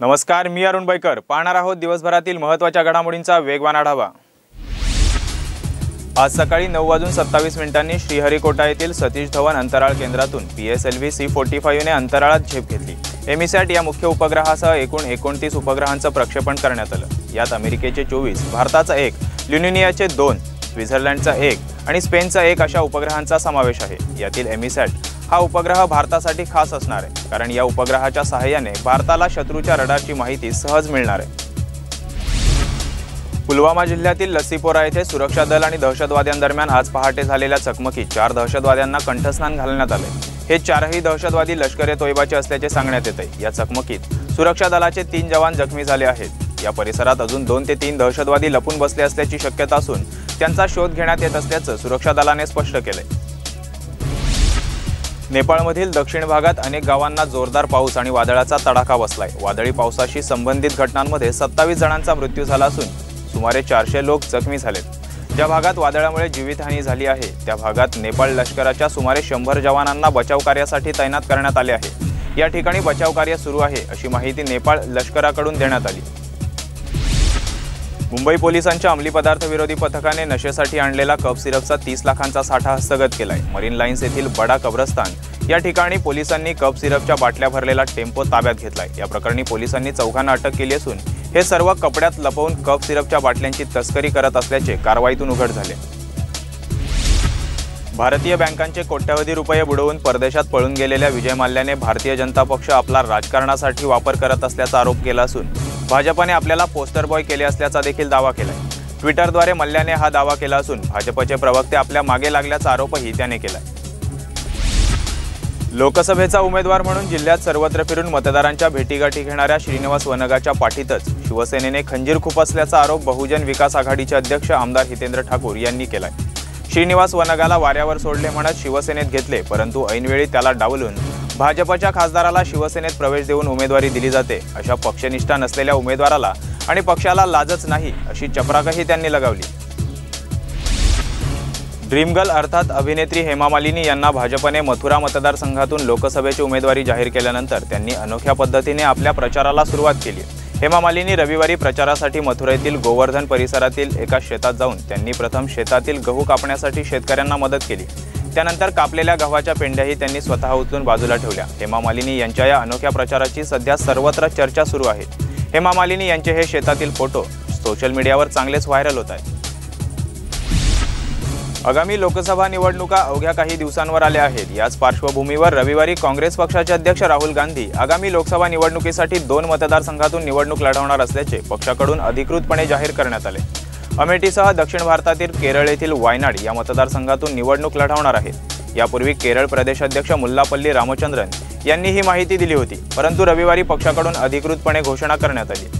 नमस्कार मी अरुण बैकर. पाहणार आहोत दिवसभरातील महत्त्वाच्या घडामोडींचा वेगवान आढावा. आज सकाळी नऊ वाजून सत्तावीस मिनिटांनी श्रीहरिकोटा येथील सतीश धवन अंतराळ केंद्रातून P S L V C forty फाईव्हने अंतराळात झेप घेतली. एमिसॅट या मुख्य उपग्रहासह एकूण एकोणतीस उपग्रहांचं प्रक्षेपण करण्यात आलं. यात अमेरिकेचे चोवीस भारताचा एक ल्युनिनियाचे दोन स्वित्झर्लंडचा एक आणि स्पेनचा एक अशा उपग्रहांचा समावेश आहे. यातील एमिसॅट हा उपग्रह भारतासाठी खास असणार आहे. कारण या उपग्रहाच्या सहाय्याने भारताला शत्रूच्या रडारची माहिती सहज मिळणार आहे. पुलवामा जिल्ह्यातील लसीपोरा येथे सुरक्षा दल आणि दहशतवाद्यांदरम्यान आज पहाटे झालेल्या चकमकीत चार दहशतवाद्यांना कंठस्नान घालण्यात आले. हे चारही दहशतवादी लष्कर ए तोयबाचे असल्याचे सांगण्यात येते या चकमकीत सुरक्षा दलाचे तीन जवान जखमी झाले आहेत. या परिसरात अजून दोन ते तीन दहशतवादी लपून बसले असल्याची शक्यता असून त्यांचा शोध घेण्यात येत असल्याचं सुरक्षा दलाने स्पष्ट केलं नेपाळमधील दक्षिण भागात अनेक गावांना जोरदार पाऊस आणि वादळाचा तडाखा बसलाय. वादळी पावसाशी संबंधित घटनांमध्ये सत्तावीस जणांचा मृत्यू झाला असून सुमारे चारशे लोक जखमी झालेत. ज्या भागात वादळामुळे जीवितहानी झाली आहे त्या भागात नेपाळ लष्कराच्या सुमारे शंभर जवानांना बचाव कार्यासाठी तैनात करण्यात आले आहे. या ठिकाणी बचाव कार्य सुरू आहे अशी माहिती नेपाळ लष्कराकडून देण्यात आली. मुंबई पोलिसांच्या अंमली पदार्थ विरोधी पथकाने नशेसाठी आणलेला कप सिरपचा तीस लाखांचा साठा हस्तगत केलाय. मरीन लाईन्स येथील बडा कब्रस्तान या ठिकाणी पोलिसांनी कप सिरपच्या बाटल्या भरलेला टेम्पो ताब्यात घेतलाय. या प्रकरणी पोलिसांनी चौघांना अटक केली असून हे सर्व कपड्यात लपवून कप सिरपच्या बाटल्यांची तस्करी करत असल्याचे कारवाईतून उघड झाले. भारतीय बँकांचे कोट्यवधी रुपये बुडवून परदेशात पळून गेलेल्या विजय माल्ल्याने भारतीय जनता पक्ष आपला राजकारणासाठी वापर करत असल्याचा आरोप केला असून भाजपाने आपल्याला पोस्टर बॉय केले असल्याचा देखील दावा केला ट्विटरद्वारे मल्ल्याने हा दावा केला असून भाजपचे प्रवक्ते आपल्या मागे लागल्याचा आरोपही त्याने केला लोकसभेचा उमेदवार म्हणून जिल्ह्यात सर्वत्र फिरून मतदारांच्या भेटीगाठी घेणाऱ्या श्रीनिवास वनगाच्या पाठीतच शिवसेनेने खंजीर खुपसल्याचा आरोप बहुजन विकास आघाडीचे अध्यक्ष आमदार हितेंद्र ठाकूर यांनी केलाय. श्रीनिवास वनगाला वाऱ्यावर सोडले म्हणत शिवसेनेत घेतले परंतु ऐनवेळी त्याला डावलून भाजपच्या खासदाराला शिवसेनेत प्रवेश देऊन उमेदवारी दिली जाते. अशा पक्षनिष्ठा नसलेल्या उमेदवाराला आणि पक्षाला लाजच नाही अशी चपराकही त्यांनी लगावली. ड्रीमगर्ल अर्थात अभिनेत्री हेमा मालिनी यांना भाजपने मथुरा मतदारसंघातून लोकसभेची उमेदवारी जाहीर केल्यानंतर त्यांनी अनोख्या पद्धतीने आपल्या प्रचाराला सुरुवात केली. हेमा मालिनी रविवारी प्रचारासाठी मथुरेतील गोवर्धन परिसरातील एका शेतात जाऊन त्यांनी प्रथम शेतातील गहू कापण्यासाठी शेतकऱ्यांना मदत केली. त्यानंतर कापलेल्या गव्हाच्या पेंड्याही त्यांनी स्वतः उचलून बाजूला ठेवल्या. हेमा मालिनी यांच्या या अनोख्या प्रचाराची सध्या सर्वत्र चर्चा सुरू आहे. हेमा मालिनी यांचे हे शेतातील फोटो सोशल मीडियावर चांगलेच व्हायरल होत आहेत. आगामी लोकसभा निवडणुका अवघ्या काही दिवसांवर आल्या आहेत. याच पार्श्वभूमीवर रविवारी काँग्रेस पक्षाचे अध्यक्ष राहुल गांधी आगामी लोकसभा निवडणुकीसाठी दोन मतदारसंघातून निवडणूक लढवणार असल्याचे पक्षाकडून अधिकृतपणे जाहीर करण्यात आले. अमेठीसह दक्षिण भारतातील केरळ येथील वायनाड या मतदारसंघातून निवडणूक लढवणार आहेत. यापूर्वी केरळ प्रदेशाध्यक्ष मुल्लापल्ली रामचंद्रन यांनी ही माहिती दिली होती परंतु रविवारी पक्षाकडून अधिकृतपणे घोषणा करण्यात आली.